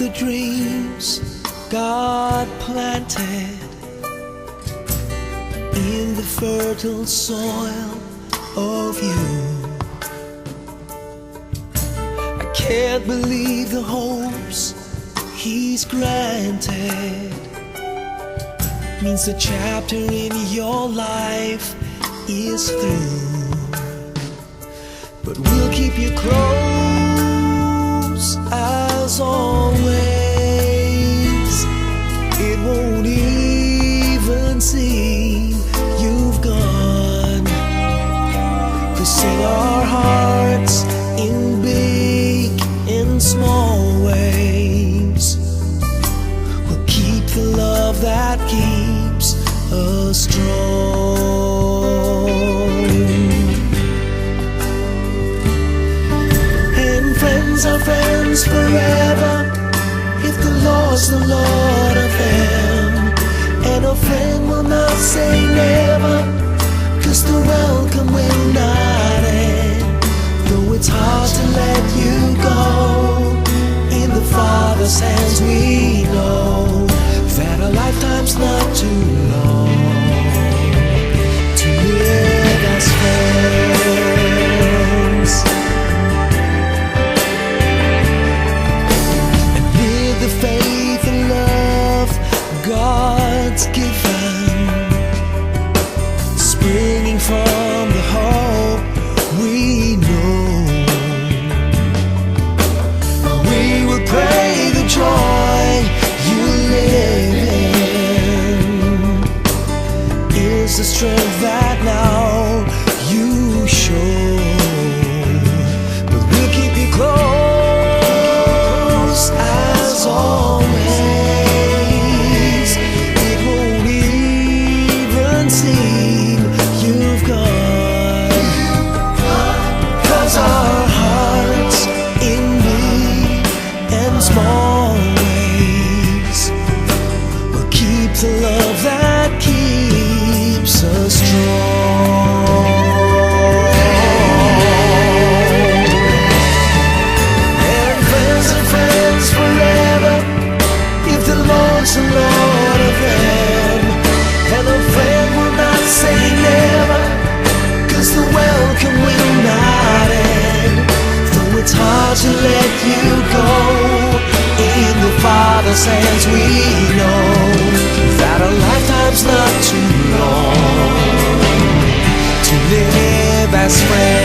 the dreams God planted in the fertile soil of you. I can't believe the hopes He's granted. Means the chapter in your life is through. But we'll keep you close forever if the Lord's the Lord of them. And a friend will not say never, cause the welcome will not end. Though it's hard to let you go, in the Father's hands we know that a lifetime's not too long 存在 let you go, in the Father's hands we know that a lifetime's not too long to live as friends.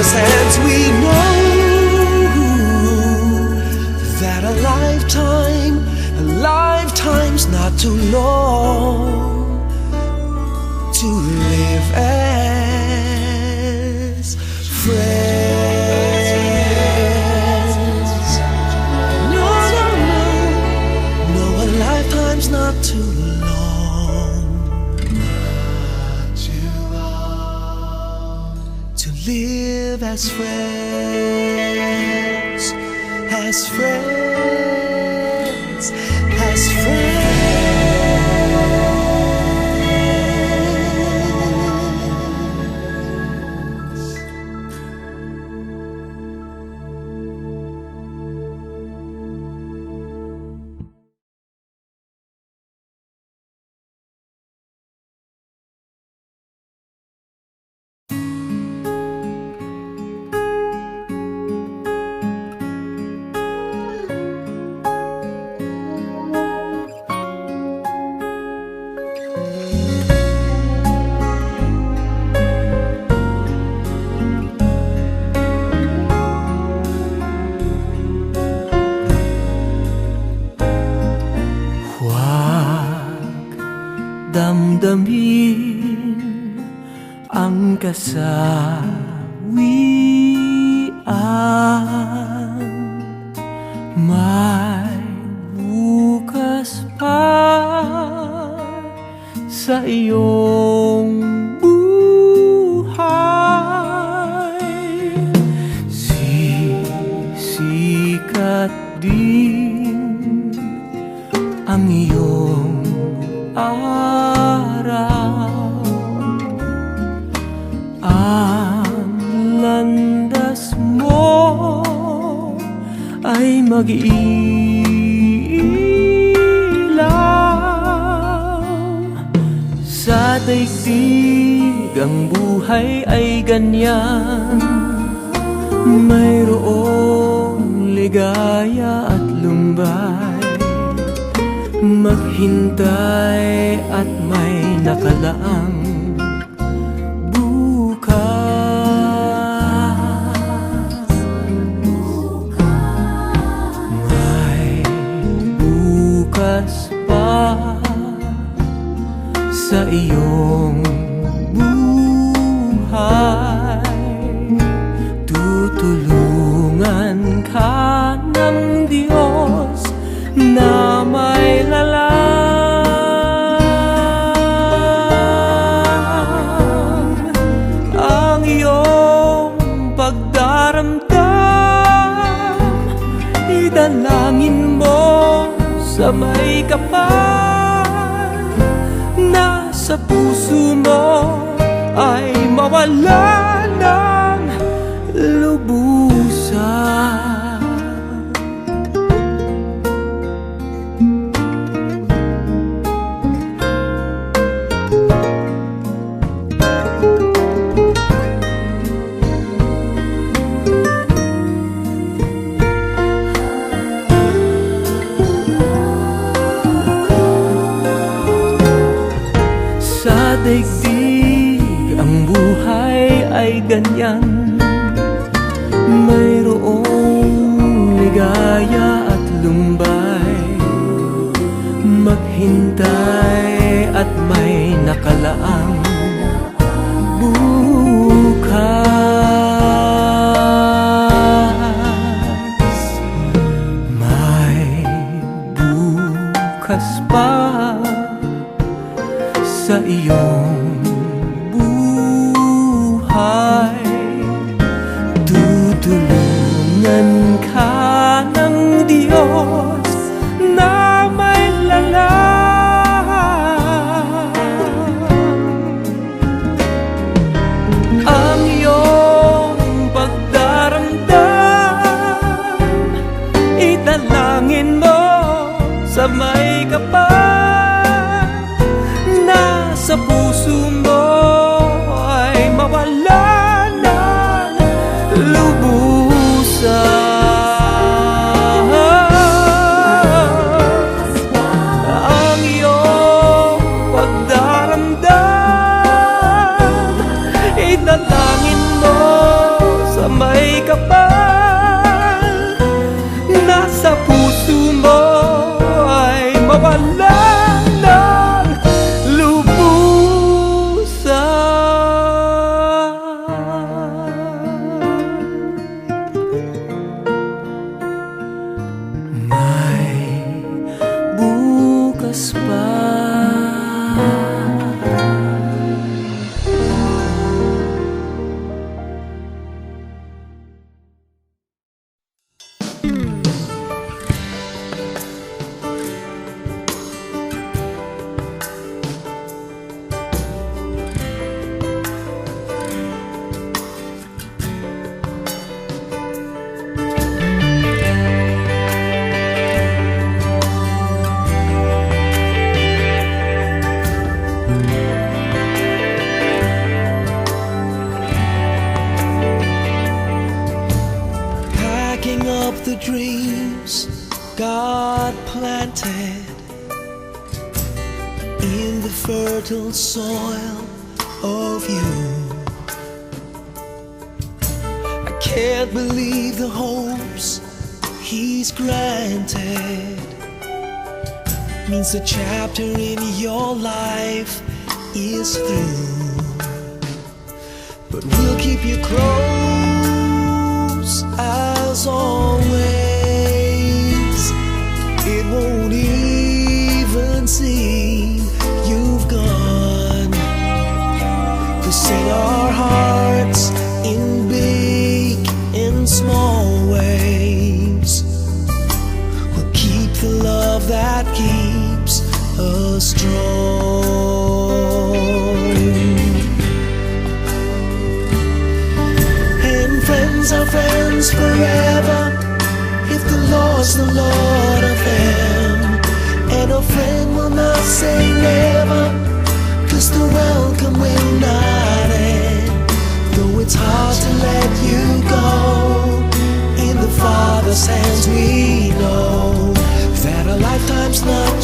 Hands we know that a lifetime, a lifetime's not too long live as friends, as friends, damdamin ang kasawian. May bukas pa sa iyong buhay. Sisikat din ang iyong araw mag-iilaw. Sa daigdig ang buhay ay ganyan. Mayroong ligaya at lumbay. Maghintay at may nakalaang Tutulungan ka ng Diyos na may lalang. Ang iyong pagdaramdam Idalangin mo sa may kapal Nasa puso mo ay mawala ng lubusan daigdig ang buhay ay ganyan. Mayroong sa iyong buhay. Tutulungan ka ng Diyos na may lalang Ang iyong pagdaramdam Italangin mo sa may the dreams God planted in the fertile soil of you. I can't believe the hopes He's granted. Means a chapter in your life is through. But we'll keep you close forever if the Lord's the Lord of them. And a friend will not say never, cause the welcome will not end. Though it's hard to let you go, in the Father's hands we know that a lifetime's not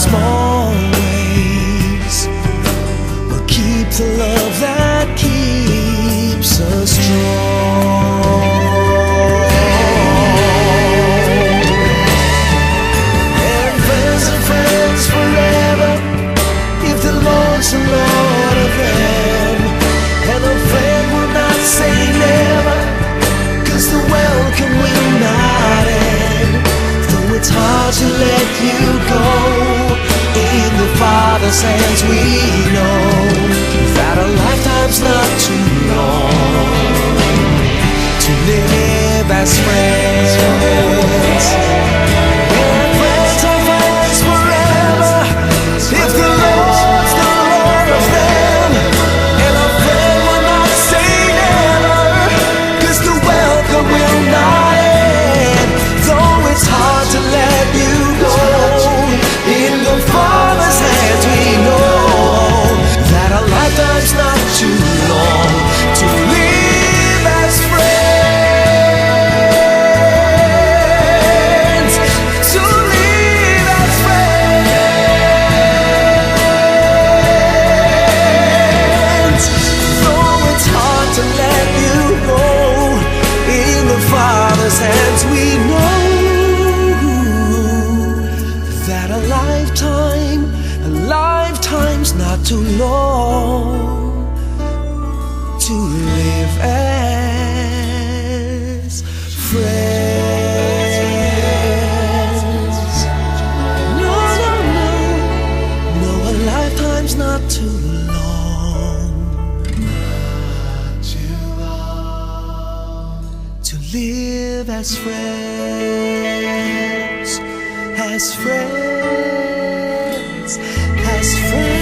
small ways will keep the love that keeps us strong. And friends are friends forever if the Lord's the Lord of them. And a friend will not say never, cause the welcome will not end. Though it's hard to let you go, the sands we know that a lifetime's not too long to live as friends. Live as friends, as friends, as friends.